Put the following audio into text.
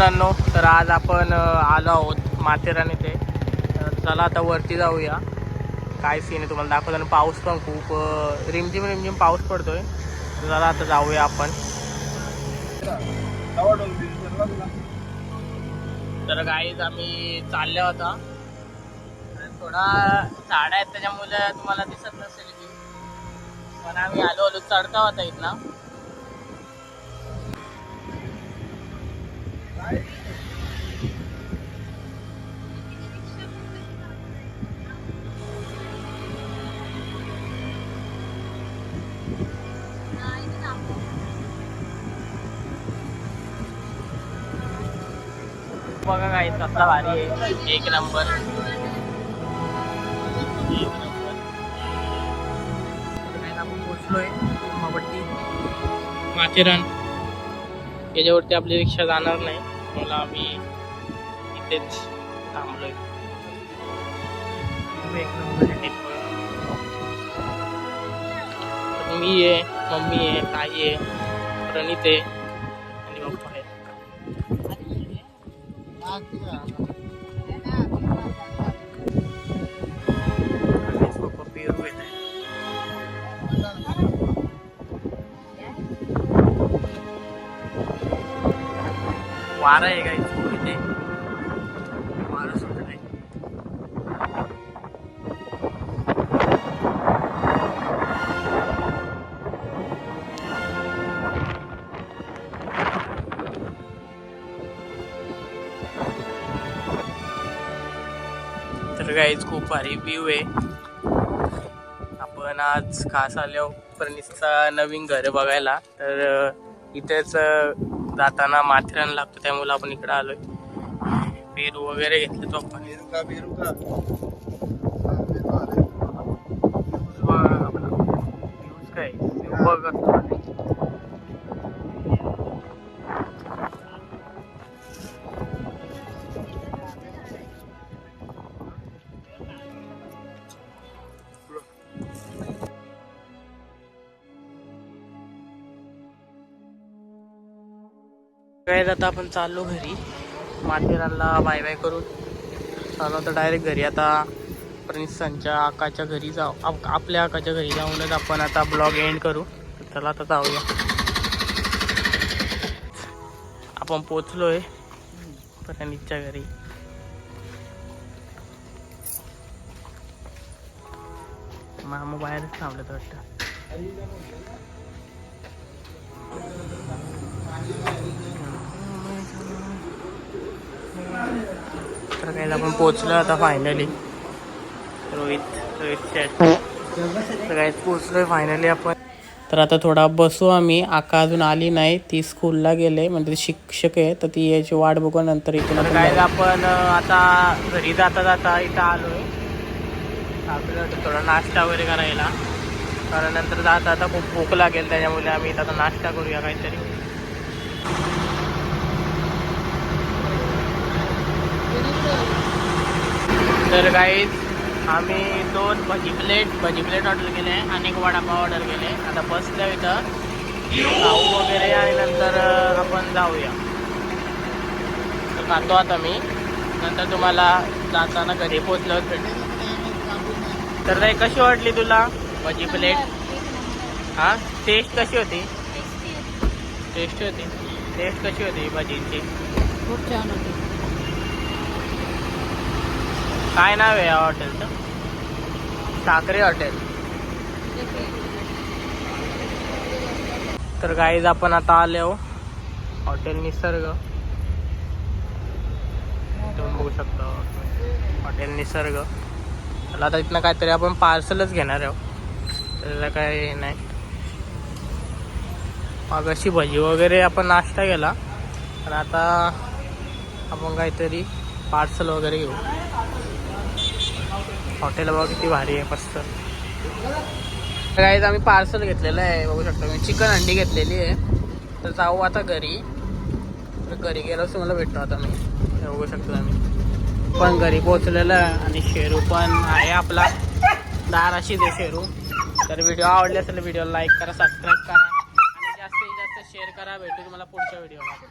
मित्रांनो तर आज आपण आलो आहोत माथेरान इथे. तर चला आता वरती जाऊया. काय सीन आहे तुम्हाला दाखवतो. आणि पाऊस पण खूप रिमझिम रिमझिम पाऊस पडतोय. आहे चला आता जाऊया आपण. तर गाईज आम्ही चालल्या होता. थोडा झाड आहेत त्याच्यामुळे तुम्हाला दिसत नसेल की. पण आम्ही आलो आलो चढता होता इथनं. बघा काय कसला भारी आहे. एक नंबर तर आपण पोचलोय उमापट्टी माथेरान. याच्यावरती आपली रिक्षा जाणार नाही. Malami intense ตามเลยเบรกลงมาเด็ดตรงนี้เอมัมมี่เอตายเอปรณิตเออันนี้มันพอเลย वारा आहे का इथे. वारा सुटत आहे. तर गाईज खूप भारी व्ह्यू आहे. आपण आज खास आलो फर्निसचा नवीन घर बघायला. तर इथेच जाताना माथेरान लागतो त्यामुळे आपण इकडे आलोय. पेरू वगैरे घेतले तो आपण. काय? बघत काय आता आपण चाललो घरी. माथेरानला बाय बाय करून. चाललो तर डायरेक्ट घरी. आता प्रिन्सांच्या आकाच्या घरी जाऊ आप- आपल्या आकाच्या घरी जाऊनच आपण आता ब्लॉग एंड करू. चला आता जाऊया. आपण पोचलोय प्रणितच्या घरी. मामा बाहेरच थांबलं वाटतं. काही आपण पोचलो आता फायनली रोहित रोहित काही पोचलोय फायनली आपण. तर आता थोडा बसू आम्ही. आका अजून आली नाही. ती स्कूलला गेले. म्हणजे शिक्षक आहे. तर ती याची वाट बघू नंतर इथून काय आपण आता घरी जाता जाता इथं आलोय. आपल्याला थोडा नाश्ता वगैरे करायला. कारण नंतर जाता आता खूप भूक लागेल. त्याच्यामुळे आम्ही इथं आता नाश्ता करूया काहीतरी. तर गाईज आम्ही दोन भजी प्लेट भजी प्लेट ऑर्डर केले आणि एक वडापाव ऑर्डर केले. आता बसलो इथं. खाऊ वगैरे आणि नंतर आपण जाऊया. तर खातो आता मी. नंतर तुम्हाला जाताना घरी पोचल्यावर भेटेल तर ताई कशी वाटली तुला भजी प्लेट हां? टेस्ट कशी होती? टेस्ट होती. टेस्ट कशी होती भजींची? खूप छान होते. काय नाव आहे या हॉटेलचं? साखरे हॉटेल. तर गाईज आपण आता आलो हॉटेल निसर्ग. तुम्ही बघू शकता. हॉटेल निसर्ग. त्याला आता इथनं काहीतरी आपण पार्सलच घेणार आहोत त्याला काय हे नाही. मग अशी भजी वगैरे आपण नाश्ता केला. पण आता आपण काहीतरी पार्सल वगैरे घेऊ. हॉटेल बघा किती भारी आहे मस्त. गाईज आम्ही पार्सल घेतलेलं आहे बघू शकतो मी चिकन अंडी घेतलेली आहे. तर जाऊ आता घरी. तर घरी गेलो तुम्हाला भेटतो आता मी. हे बघू शकतो आम्ही पण घरी पोचलेलं आणि शेरू पण आहे आपला. दाराशी आहे शेरू. तर व्हिडिओ आवडले असेल व्हिडिओ लाईक करा सबस्क्राईब करा. आणि जास्तीत जास्त शेअर करा. भेटू तुम्हाला पुढच्या व्हिडिओमध्ये